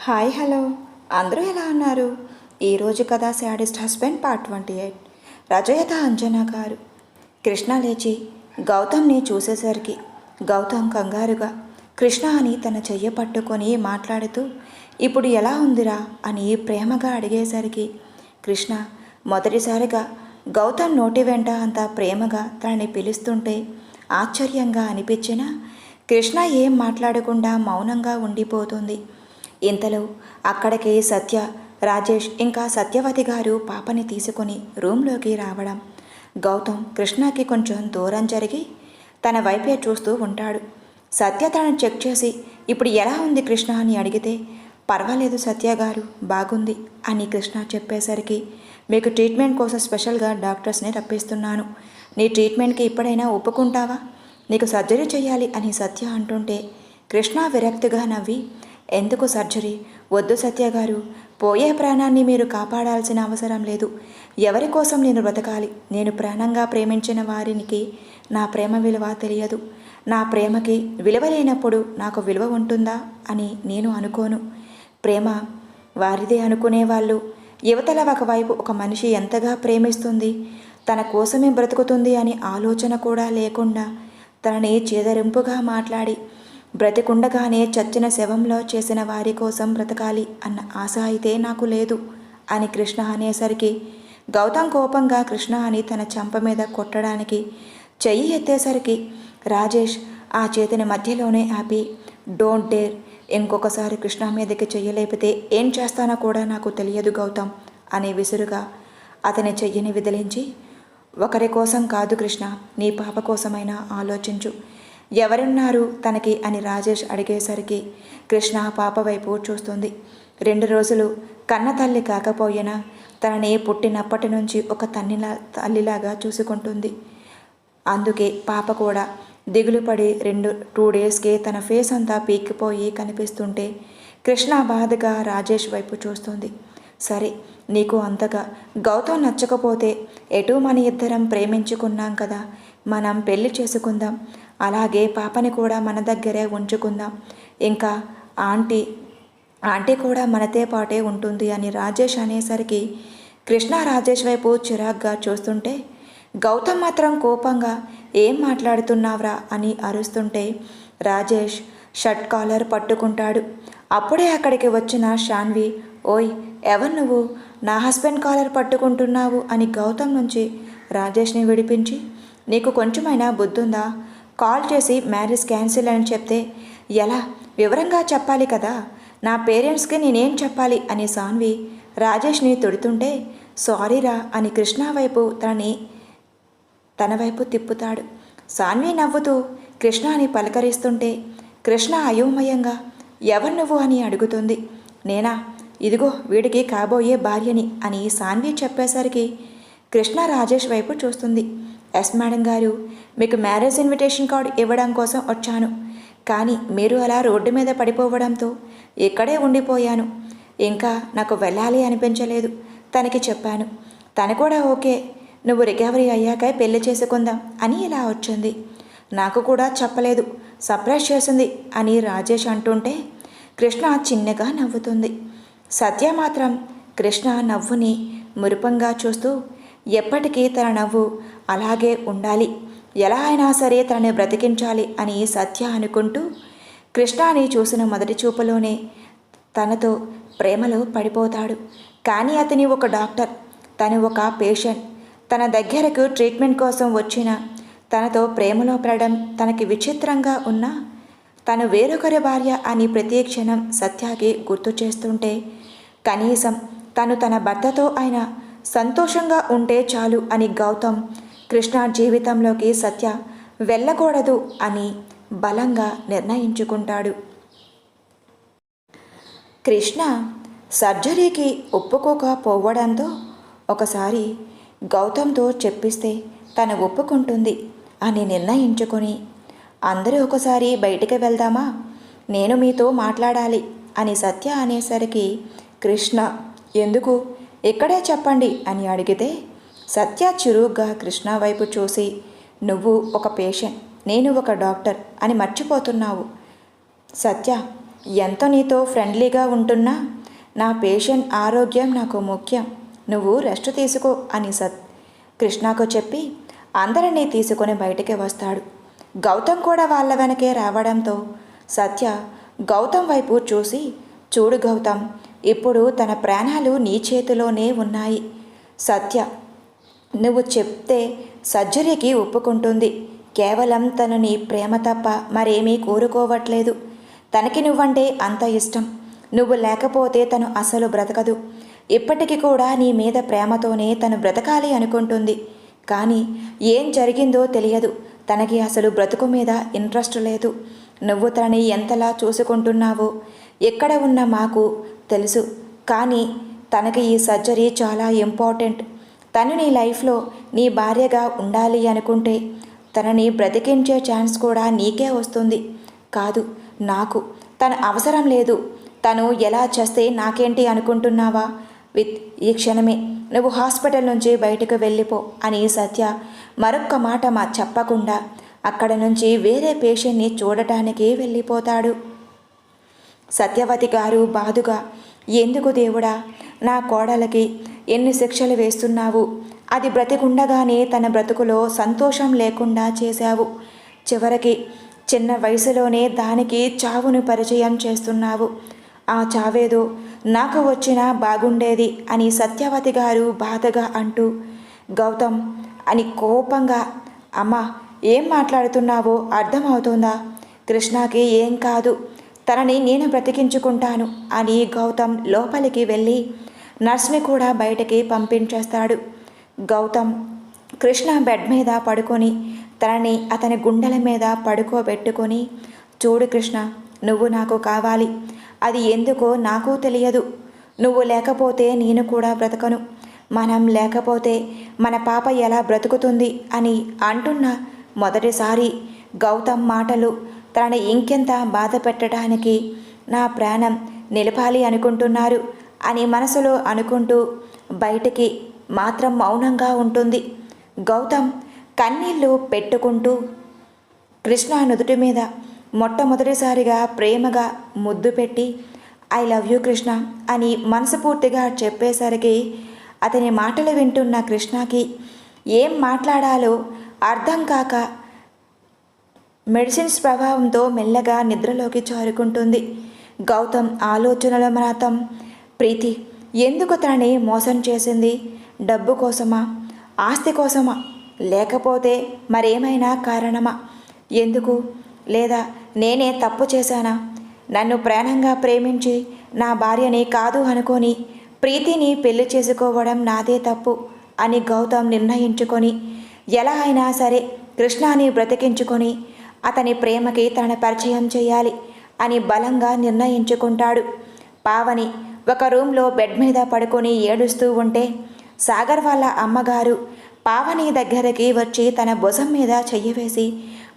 Hi hello. అందరూ ఎలా ఉన్నారు? ఈరోజు కథ sadist husband part twenty eight. రచయిత అంజనా గారు. కృష్ణ లేచి గౌతమ్ని చూసేసరికి గౌతమ్ కంగారుగా కృష్ణ అని తన చెయ్యి పట్టుకొని మాట్లాడుతూ ఇప్పుడు ఎలా ఉందిరా? అని ప్రేమగా అడిగేసరికి కృష్ణ మొదటిసారిగా గౌతమ్ నోటి వెంట అంత ప్రేమగా తనని పిలుస్తుంటే ఆశ్చర్యంగా అనిపించినా కృష్ణ ఏం మాట్లాడకుండా మౌనంగా ఉండిపోతుంది. ఇంతలో అక్కడికి సత్య రాజేష్ ఇంకా సత్యవతి గారు పాపని తీసుకుని రూమ్లోకి రావడం. గౌతమ్ కృష్ణకి కొంచెం దూరం జరిగి తన వైపే చూస్తూ ఉంటాడు. సత్య తనను చెక్ చేసి ఇప్పుడు ఎలా ఉంది కృష్ణ? అని అడిగితే పర్వాలేదు సత్య గారు బాగుంది అని కృష్ణ చెప్పేసరికి మీకు ట్రీట్మెంట్ కోసం స్పెషల్గా డాక్టర్స్ని రప్పిస్తున్నాను. నీ ట్రీట్మెంట్కి ఇప్పుడైనా ఒప్పుకుంటావా? నీకు సర్జరీ చేయాలి అని సత్య అంటుంటే కృష్ణ విరక్తిగా నవ్వి ఎందుకు సర్జరీ? వద్దు సత్య గారు. పోయే ప్రాణాన్ని మీరు కాపాడాల్సిన అవసరం లేదు. ఎవరి కోసం నేను బ్రతకాలి? నేను ప్రాణంగా ప్రేమించిన వారికి నా ప్రేమ విలువ తెలియదు. నా ప్రేమకి విలువ లేనప్పుడు నాకు విలువ ఉంటుందా అని నేను అనుకోను. ప్రేమ వారిదే అనుకునే వాళ్ళు. యువతల ఒకవైపు ఒక మనిషి ఎంతగా ప్రేమిస్తుంది? తన కోసమే బ్రతుకుతుంది అని ఆలోచన కూడా లేకుండా తనని చేదరింపుగా మాట్లాడి బ్రతికుండగానే చచ్చిన శవంలో చేసిన వారి కోసం బ్రతకాలి అన్న ఆశ అయితే నాకు లేదు అని కృష్ణ అనేసరికి గౌతమ్ కోపంగా కృష్ణ అని తన చంప మీద కొట్టడానికి చెయ్యి ఎత్తేసరికి రాజేష్ ఆ చేతిని మధ్యలోనే ఆపి డోంట్ డేర్. ఇంకొకసారి కృష్ణ మీదకి చెయ్యలేపితే ఏం చేస్తానో కూడా నాకు తెలియదు గౌతమ్ అనే విసురుగా అతని చెయ్యిని విదిలించి ఒకరి కోసం కాదు కృష్ణ నీ పాప కోసమైనా ఆలోచించు. ఎవరున్నారు? తనకి అని రాజేష్ అడిగేసరికి కృష్ణ పాప వైపు చూస్తుంది. రెండు రోజులు కన్న తల్లి కాకపోయినా తనని పుట్టినప్పటి నుంచి ఒక తన్నిలా తల్లిలాగా చూసుకుంటుంది. అందుకే పాప కూడా దిగులు పడి రెండు టూ డేస్కే తన ఫేస్ అంతా పీక్కిపోయి కనిపిస్తుంటే కృష్ణ బాధగా రాజేష్ వైపు చూస్తుంది. సరే నీకు అంతగా గౌతమ్ నచ్చకపోతే ఎటు మన ఇద్దరం ప్రేమించుకున్నాం కదా? మనం పెళ్ళి చేసుకుందాం. అలాగే పాపని కూడా మన దగ్గరే ఉంచుకుందాం. ఇంకా ఆంటీ ఆంటీ కూడా మనతో పాటే ఉంటుంది అని రాజేష్ అనేసరికి కృష్ణ రాజేష్ వైపు చిరాగ్గా చూస్తుంటే గౌతమ్ మాత్రం కోపంగా ఏం మాట్లాడుతున్నావ్రా? అని అరుస్తుంటే రాజేష్ షర్ట్ కాలర్ పట్టుకుంటాడు. అప్పుడే అక్కడికి వచ్చిన షాన్వి ఓయ్ ఎవరు నువ్వు? నా హస్బెండ్ కాలర్ పట్టుకుంటున్నావు అని గౌతమ్ నుంచి రాజేష్ని విడిపించి నీకు కొంచెమైనా బుద్ధుందా? కాల్ చేసి మ్యారేజ్ క్యాన్సిల్ అని చెప్తే ఎలా? వివరంగా చెప్పాలి కదా? నా పేరెంట్స్కి నేనేం చెప్పాలి? అని సాన్వి రాజేష్ని తొడుతుంటే సారీరా అని కృష్ణ వైపు తనని తన వైపు తిప్పుతాడు. సాన్వి నవ్వుతూ కృష్ణ అని పలకరిస్తుంటే కృష్ణ అయోమయంగా ఎవరు నువ్వు? అని అడుగుతుంది. నేనా? ఇదిగో వీడికి కాబోయే భార్యని అని సాన్వి చెప్పేసరికి కృష్ణ రాజేష్ వైపు చూస్తుంది. ఎస్ మేడం గారు. మీకు మ్యారేజ్ ఇన్విటేషన్ కార్డు ఇవ్వడం కోసం వచ్చాను. కానీ మీరు అలా రోడ్డు మీద పడిపోవడంతో ఇక్కడే ఉండిపోయాను. ఇంకా నాకు వెళ్ళాలి అనిపించలేదు. తనకి చెప్పాను. తను కూడా ఓకే. నువ్వు రికవరీ అయ్యాక పెళ్ళి చేసుకుందాం అని ఇలా వచ్చింది. నాకు కూడా చెప్పలేదు. సర్ప్రైజ్ చేసింది అని రాజేష్ అంటుంటే కృష్ణ చిన్నగా నవ్వుతుంది. సత్య మాత్రం కృష్ణ నవ్వుని మురుపంగా చూస్తూ ఎప్పటికీ తన నవ్వు అలాగే ఉండాలి. ఎలా అయినా సరే తనని బ్రతికించాలి అని సత్య అనుకుంటూ కృష్ణాని చూసిన మొదటి చూపులోనే తనతో ప్రేమలో పడిపోతాడు. కానీ అతని ఒక డాక్టర్ తను ఒక పేషెంట్ తన దగ్గరకు ట్రీట్మెంట్ కోసం వచ్చిన తనతో ప్రేమలో పడడం తనకి విచిత్రంగా ఉన్నా తను వేరొకరి భార్య అని ప్రతి క్షణం సత్యాకి గుర్తు చేస్తుంటే కనీసం తను తన భర్తతో అయినా సంతోషంగా ఉంటే చాలు అని గౌతమ్ కృష్ణ జీవితంలోకి సత్య వెళ్ళకూడదు అని బలంగా నిర్ణయించుకుంటాడు. కృష్ణ సర్జరీకి ఒప్పుకోకపోవడంతో ఒకసారి గౌతమ్తో చెప్పిస్తే తను ఒప్పుకుంటుంది అని నిర్ణయించుకొని అందరూ ఒకసారి బయటికి వెళ్దామా? నేను మీతో మాట్లాడాలి అని సత్య అనేసరికి కృష్ణ ఎందుకు? ఇక్కడే చెప్పండి అని అడిగితే సత్య చురుగ్గా కృష్ణ వైపు చూసి నువ్వు ఒక పేషెంట్ నేను ఒక డాక్టర్ అని మర్చిపోతున్నావు. సత్య ఎంత నీతో ఫ్రెండ్లీగా ఉంటున్నా? నా పేషెంట్ ఆరోగ్యం నాకు ముఖ్యం. నువ్వు రెస్ట్ తీసుకో అని సత్ కృష్ణకు చెప్పి అందరినీ తీసుకొని బయటికి వస్తాడు. గౌతమ్ కూడా వాళ్ళ వెనకే రావడంతో సత్య గౌతమ్ వైపు చూసి చూడు గౌతమ్ ఇప్పుడు తన ప్రాణాలు నీ చేతిలోనే ఉన్నాయి. సత్య నువ్వు చెప్తే సర్జరీకి ఒప్పుకుంటుంది. కేవలం తను నీ ప్రేమ తప్ప మరేమీ కోరుకోవట్లేదు. తనకి నువ్వంటే అంత ఇష్టం. నువ్వు లేకపోతే తను అసలు బ్రతకదు. ఇప్పటికి కూడా నీ మీద ప్రేమతోనే తను బ్రతకాలి అనుకుంటుంది. కానీ ఏం జరిగిందో తెలియదు. తనకి అసలు బ్రతుకు మీద ఇంట్రెస్ట్ లేదు. నువ్వు తనని ఎంతలా చూసుకుంటున్నావో ఎక్కడ ఉన్న మాకు తెలుసు. కానీ తనకి ఈ సర్జరీ చాలా ఇంపార్టెంట్. తను నీ లైఫ్లో నీ భార్యగా ఉండాలి అనుకుంటే తనని బ్రతికించే ఛాన్స్ కూడా నీకే వస్తుంది. కాదు నాకు. తన అవసరం లేదు. తను ఎలా చేస్తే నాకేంటి అనుకుంటున్నావా? విత్ ఈ క్షణమే నువ్వు హాస్పిటల్ నుంచి బయటకు వెళ్ళిపో అని సత్య మరొక్క మాట మా చెప్పకుండా అక్కడ నుంచి వేరే పేషెంట్ని చూడటానికి వెళ్ళిపోతాడు. సత్యవతి గారు బాధగా ఎందుకు దేవుడా? నా కోడలకి ఎన్ని శిక్షలు వేస్తున్నావు? అది బ్రతికుండగానే తన బ్రతుకులో సంతోషం లేకుండా చేశావు. చివరికి చిన్న వయసులోనే దానికి చావును పరిచయం చేస్తున్నావు. ఆ చావేదో నాకు వచ్చినా బాగుండేది అని సత్యవతి గారు బాధగా అంటూ గౌతమ్ అని కోపంగా అమ్మా ఏం మాట్లాడుతున్నావో అర్థమవుతుందా? కృష్ణకి ఏం కాదు. తనని నేను బ్రతికించుకుంటాను అని గౌతమ్ లోపలికి వెళ్ళి నర్స్ని కూడా బయటికి పంపించేస్తాడు. గౌతమ్ కృష్ణ బెడ్ మీద పడుకొని తనని అతని గుండెల మీద పడుకోబెట్టుకొని చూడు కృష్ణ నువ్వు నాకు కావాలి. అది ఎందుకో నాకు తెలియదు. నువ్వు లేకపోతే నేను కూడా బ్రతకను. మనం లేకపోతే మన పాప ఎలా బ్రతుకుతుంది అని అంటున్న మొదటిసారి గౌతమ్ మాటలు తనని ఇంకెంత బాధ పెట్టడానికి నా ప్రాణం నిలపాలి అనుకుంటున్నారు అని మనసులో అనుకుంటూ బయటికి మాత్రం మౌనంగా ఉంటుంది. గౌతమ్ కన్నీళ్ళు పెట్టుకుంటూ కృష్ణ నుదుటి మీద మొట్టమొదటిసారిగా ప్రేమగా ముద్దు పెట్టి ఐ లవ్ యూ కృష్ణ అని మనసుపూర్తిగా చెప్పేసరికి అతని మాటలు వింటున్న కృష్ణకి ఏం మాట్లాడాలో అర్థం కాక మెడిసిన్స్ ప్రభావంతో మెల్లగా నిద్రలోకి జారుకుంటుంది. గౌతమ్ ఆలోచనల మాత్రం ప్రీతి ఎందుకు తనని మోసం చేసింది? డబ్బు కోసమా? ఆస్తి కోసమా? లేకపోతే మరేమైనా కారణమా? ఎందుకు? లేదా నేనే తప్పు చేశానా? నన్ను ప్రాణంగా ప్రేమించి నా భార్యని కాదు అనుకొని ప్రీతిని పెళ్ళి చేసుకోవడం నాదే తప్పు అని గౌతమ్ నిర్ణయించుకొని ఎలా అయినా సరే కృష్ణాని బ్రతికించుకొని అతని ప్రేమకి తన పరిచయం చేయాలి అని బలంగా నిర్ణయించుకుంటాడు. పావని ఒక రూమ్లో బెడ్ మీద పడుకొని ఏడుస్తూ ఉంటే సాగర్ వాళ్ళ అమ్మగారు పావని దగ్గరికి వచ్చి తన భుజం మీద చెయ్యి వేసి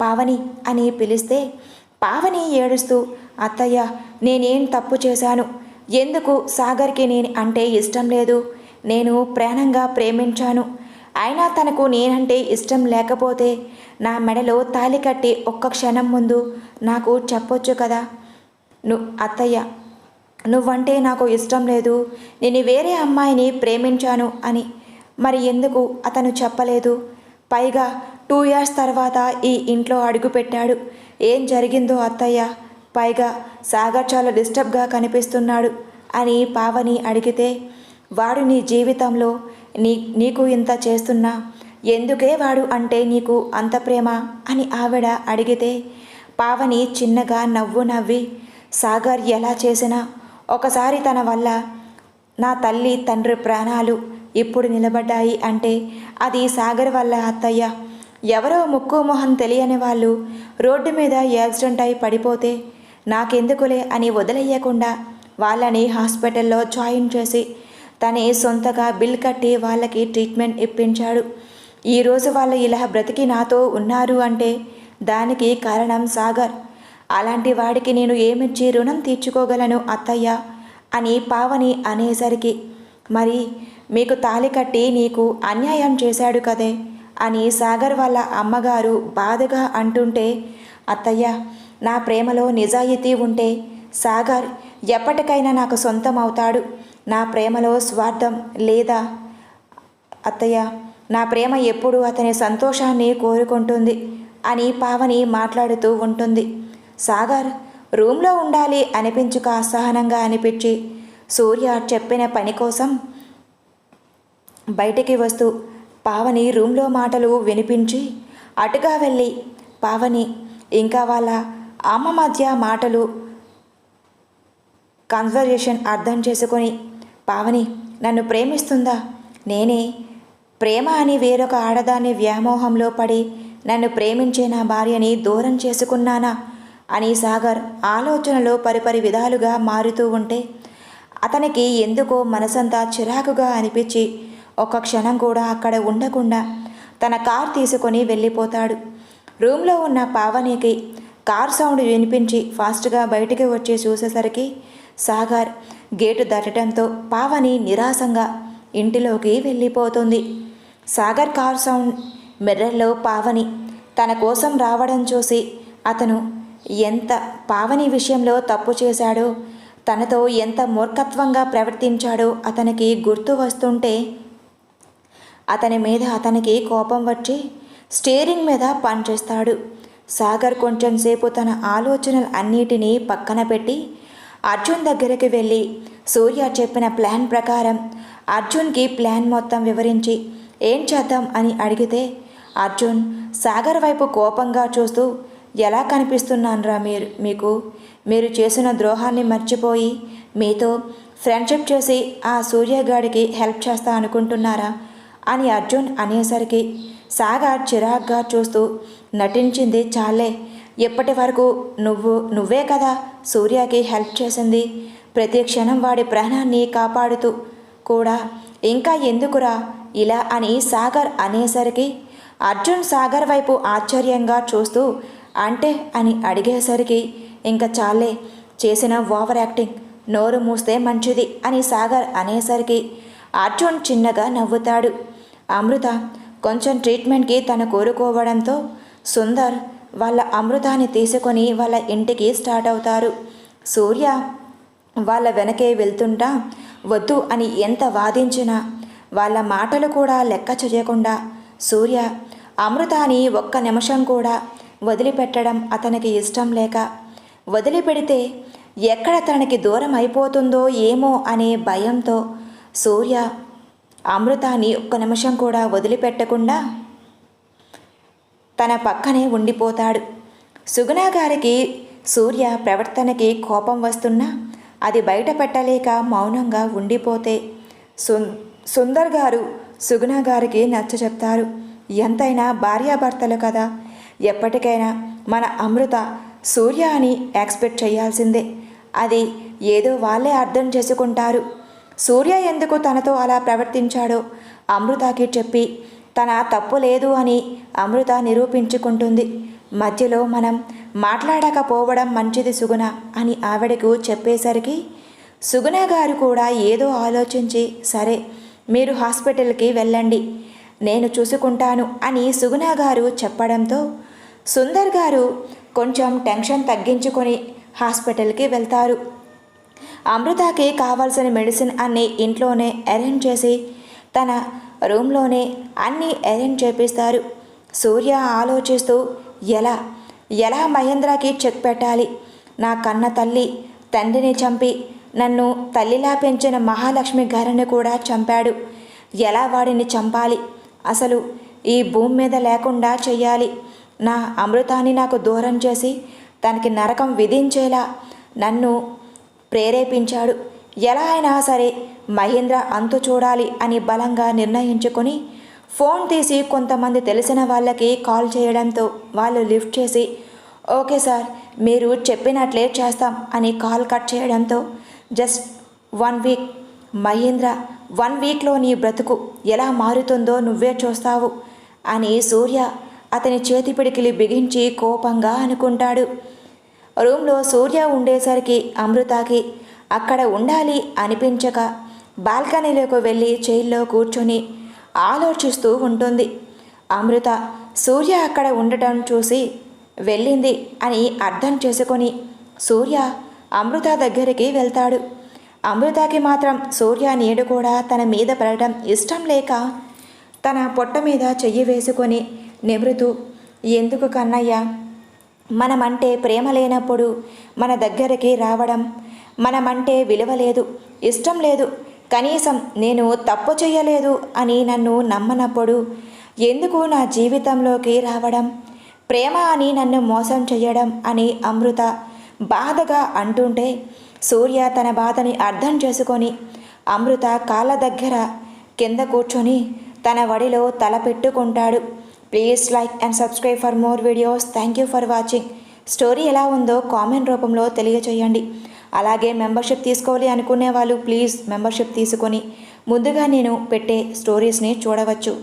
పావని అని పిలిస్తే పావని ఏడుస్తూ అత్తయ్య నేనేం తప్పు చేశాను? ఎందుకు సాగర్కి నేను అంటే ఇష్టం లేదు? నేను ప్రాణంగా ప్రేమించాను. అయినా తనకు నేనంటే ఇష్టం లేకపోతే నా మెడలో తాలి కట్టి ఒక్క క్షణం ముందు నాకు చెప్పొచ్చు కదా? ను అత్తయ్య నువ్వంటే నాకు ఇష్టం లేదు. నేను వేరే అమ్మాయిని ప్రేమించాను అని. మరి ఎందుకు అతను చెప్పలేదు? పైగా టూ ఇయర్స్ తర్వాత ఈ ఇంట్లో అడుగుపెట్టాడు ఏం జరిగిందో అత్తయ్య? పైగా సాగర్ చాలా డిస్టర్బ్గా కనిపిస్తున్నాడు అని పావని అడిగితే వాడు నీ జీవితంలో నీ నీకు ఇంత చేస్తున్నా? ఎందుకే వాడు అంటే నీకు అంత ప్రేమ? అని ఆవిడ అడిగితే పావని చిన్నగా నవ్వు నవ్వి సాగర్ ఎలా చేసినా ఒకసారి తన వల్ల నా తల్లి తండ్రి ప్రాణాలు ఇప్పుడు నిలబడ్డాయి అంటే అది సాగర్ వల్ల అత్తయ్య. ఎవరో ముక్కు మొహం తెలియని వాళ్ళు రోడ్డు మీద యాక్సిడెంట్ అయి పడిపోతే నాకెందుకులే అని వదిలేయకుండా వాళ్ళని హాస్పిటల్లో జాయిన్ చేసి తనే సొంతగా బిల్ కట్టి వాళ్ళకి ట్రీట్మెంట్ ఇప్పించాడు. ఈరోజు వాళ్ళు ఇలా బ్రతికి నాతో ఉన్నారు అంటే దానికి కారణం సాగర్. అలాంటి వాడికి నేను ఏమిచ్చి రుణం తీర్చుకోగలను అత్తయ్య? అని పావని అనేసరికి మరి మీకు తాలి కట్టి నీకు అన్యాయం చేశాడు కదే? అని సాగర్ వాళ్ళ అమ్మగారు బాధగా అంటుంటే అత్తయ్య నా ప్రేమలో నిజాయితీ ఉంటే సాగర్ ఎప్పటికైనా నాకు సొంతం అవుతాడు నా ప్రేమలో స్వార్థం లేదా? అత్తయ్య నా ప్రేమ ఎప్పుడు అతని సంతోషాన్ని కోరుకుంటుంది అని పావని మాట్లాడుతూ ఉంటుంది. సాగర్ రూమ్లో ఉండాలి అనిపించుక అసహనంగా అనిపించి సూర్య చెప్పిన పని కోసం బయటికి వస్తూ పావని రూమ్లో మాటలు వినిపించి అటుగా వెళ్ళి పావని ఇంకా వాళ్ళ అమ్మ మధ్య మాటలు కన్వర్జేషన్ అర్థం చేసుకొని పావని నన్ను ప్రేమిస్తుందా? నేనే. ప్రేమ అని వేరొక ఆడదాని వ్యామోహంలో పడి నన్ను ప్రేమించే నా భార్యని దూరం చేసుకున్నానా? అని సాగర్ ఆలోచనలో పరిపరి విధాలుగా మారుతూ ఉంటే అతనికి ఎందుకో మనసంతా చిరాకుగా అనిపించి ఒక్క క్షణం కూడా అక్కడ ఉండకుండా తన కార్ తీసుకొని వెళ్ళిపోతాడు. రూమ్లో ఉన్న పావనికి కార్ సౌండ్ వినిపించి ఫాస్ట్గా బయటికి వచ్చి చూసేసరికి సాగర్ గేటు దాటడంతో పావని నిరాశంగా ఇంటిలోకి వెళ్ళిపోతుంది. సాగర్ కార్ సౌండ్ మిర్రర్లో పావని తన కోసం రావడం చూసి అతను ఎంత పావని విషయంలో తప్పు చేశాడో తనతో ఎంత మూర్ఖత్వంగా ప్రవర్తించాడో అతనికి గుర్తు వస్తుంటే అతని మీద అతనికి కోపం వచ్చి స్టీరింగ్ మీద పనిచేస్తాడు. సాగర్ కొంచెం సేపు తన ఆలోచనలు అన్నిటినీ పక్కన పెట్టి అర్జున్ దగ్గరికి వెళ్ళి సూర్య చెప్పిన ప్లాన్ ప్రకారం అర్జున్కి ప్లాన్ మొత్తం వివరించి ఏం చేద్దాం అని అడిగితే అర్జున్ సాగర్ వైపు కోపంగా చూస్తూ ఎలా కనిపిస్తున్నానురా మీరు మీకు? మీరు చేసిన ద్రోహాన్ని మర్చిపోయి మీతో ఫ్రెండ్షిప్ చేసి ఆ సూర్యగాడికి హెల్ప్ చేస్తా అనుకుంటున్నారా? అని అర్జున్ అనేసరికి సాగర్ చిరాగ్గా చూస్తూ నటించింది చాలే. ఎప్పటి వరకు నువ్వు నువ్వే కదా సూర్యకి హెల్ప్ చేసింది. ప్రతి క్షణం వాడి ప్రాణాన్ని కాపాడుతూ. కూడా ఇంకా ఎందుకురా ఇలా అని సాగర్ అనేసరికి అర్జున్ సాగర్ వైపు ఆశ్చర్యంగా చూస్తూ అంటే అని అడిగేసరికి ఇంకా చాలే చేసిన ఓవర్ యాక్టింగ్ నోరు మూస్తే మంచిది అని సాగర్ అనేసరికి అర్జున్ చిన్నగా నవ్వుతాడు. అమృత కొంచెం ట్రీట్మెంట్కి తను కోరుకోవడంతో సుందర్ వాళ్ళ అమృతాన్ని తీసుకొని వాళ్ళ ఇంటికి స్టార్ట్ అవుతారు. సూర్య వాళ్ళ వెనకే వెళ్తుంటా వద్దు అని ఎంత వాదించినా వాళ్ళ మాటలు కూడా లెక్క చేయకుండా సూర్య అమృతాని ఒక్క నిమిషం కూడా వదిలిపెట్టడం అతనికి ఇష్టం లేక వదిలిపెడితే ఎక్కడ తనకి దూరం అయిపోతుందో ఏమో అనే భయంతో సూర్య అమృతాన్ని ఒక్క నిమిషం కూడా వదిలిపెట్టకుండా తన పక్కనే ఉండిపోతాడు. సుగుణ గారికి సూర్య ప్రవర్తనకి కోపం వస్తున్నా అది బయట పెట్టలేక మౌనంగా ఉండిపోతే సున్ సుందర్ గారు సుగుణ గారికి నచ్చ చెప్తారు ఎంతైనా భార్యాభర్తలు కదా ఎప్పటికైనా మన అమృత సూర్య అని ఎక్స్పెక్ట్ చేయాల్సిందే. అది ఏదో వాళ్ళే అర్థం చేసుకుంటారు. సూర్య ఎందుకు తనతో అలా ప్రవర్తించాడో అమృతకి చెప్పి తన తప్పు లేదు అని అమృత నిరూపించుకుంటుంది. మధ్యలో మనం మాట్లాడకపోవడం మంచిది సుగుణ అని ఆవిడకు చెప్పేసరికి సుగుణ గారు కూడా ఏదో ఆలోచించి సరే మీరు హాస్పిటల్కి వెళ్ళండి నేను చూసుకుంటాను అని సుగుణ గారు చెప్పడంతో సుందర్ గారు కొంచెం టెన్షన్ తగ్గించుకొని హాస్పిటల్కి వెళ్తారు. అమృతకి కావాల్సిన మెడిసిన్ అన్నీ ఇంట్లోనే అరేంజ్ చేసి తన రూమ్లోనే అన్నీ అరేంజ్ చేపిస్తారు. సూర్య ఆలోచిస్తూ ఎలా? ఎలా మహేంద్రకి చెక్ పెట్టాలి? నా కన్న తల్లి తండ్రిని చంపి నన్ను తల్లిలా పెంచిన మహాలక్ష్మి గారిని కూడా చంపాడు. ఎలా వాడిని చంపాలి? అసలు ఈ భూమి మీద లేకుండా చెయ్యాలి. నా అమృతాన్ని నాకు దూరం చేసి తనకి నరకం విధించేలా నన్ను ప్రేరేపించాడు. ఎలా అయినా సరే మహేంద్ర అంతు చూడాలి అని బలంగా నిర్ణయించుకొని ఫోన్ తీసి కొంతమంది తెలిసిన వాళ్ళకి కాల్ చేయడంతో వాళ్ళు లిఫ్ట్ చేసి ఓకే సార్ మీరు చెప్పినట్లే చేస్తాం అని కాల్ కట్ చేయడంతో just one week Mahendra one వీక్లో నీ బ్రతుకు ఎలా మారుతుందో నువ్వే చూస్తావు అని సూర్య అతని చేతి పిడికిలి బిగించి కోపంగా అనుకుంటాడు. రూమ్లో సూర్య ఉండేసరికి అమృతకి అక్కడ ఉండాలి అనిపించక బాల్కనీలోకి వెళ్ళి చైర్లో కూర్చొని ఆలోచిస్తూ ఉంటుంది. అమృత సూర్య అక్కడ ఉండటం చూసి వెళ్ళింది అని అర్థం చేసుకొని సూర్య అమృత దగ్గరికి వెళ్తాడు. అమృతకి మాత్రం సూర్య నీడు కూడా తన మీద పడటం ఇష్టం లేక తన పొట్ట మీద చెయ్యి వేసుకొని నిమృతూ ఎందుకు కన్నయ్య? మనమంటే ప్రేమ లేనప్పుడు మన దగ్గరికి రావడం మనమంటే విలువ లేదు ఇష్టం లేదు. కనీసం నేను తప్పు చేయలేదు అని నన్ను నమ్మనప్పుడు ఎందుకు నా జీవితంలోకి రావడం? ప్రేమ అని నన్ను మోసం చేయడం అని అమృత బాధగా అంటుంటే సూర్య తన బాధని అర్థం చేసుకొని అమృత కాళ్ళ దగ్గర కింద కూర్చొని తన వడిలో తల పెట్టుకుంటాడు. Please like and subscribe for more videos. Thank you for watching. Story ఎలా ఉందో కామెంట్ రూపంలో తెలియచేయండి. అలాగే మెంబర్షిప్ తీసుకోవాలి అనుకునే వాళ్ళు ప్లీజ్ మెంబర్షిప్ తీసుకొని ముందుగా నేను పెట్టే స్టోరీస్ని చూడవచ్చు.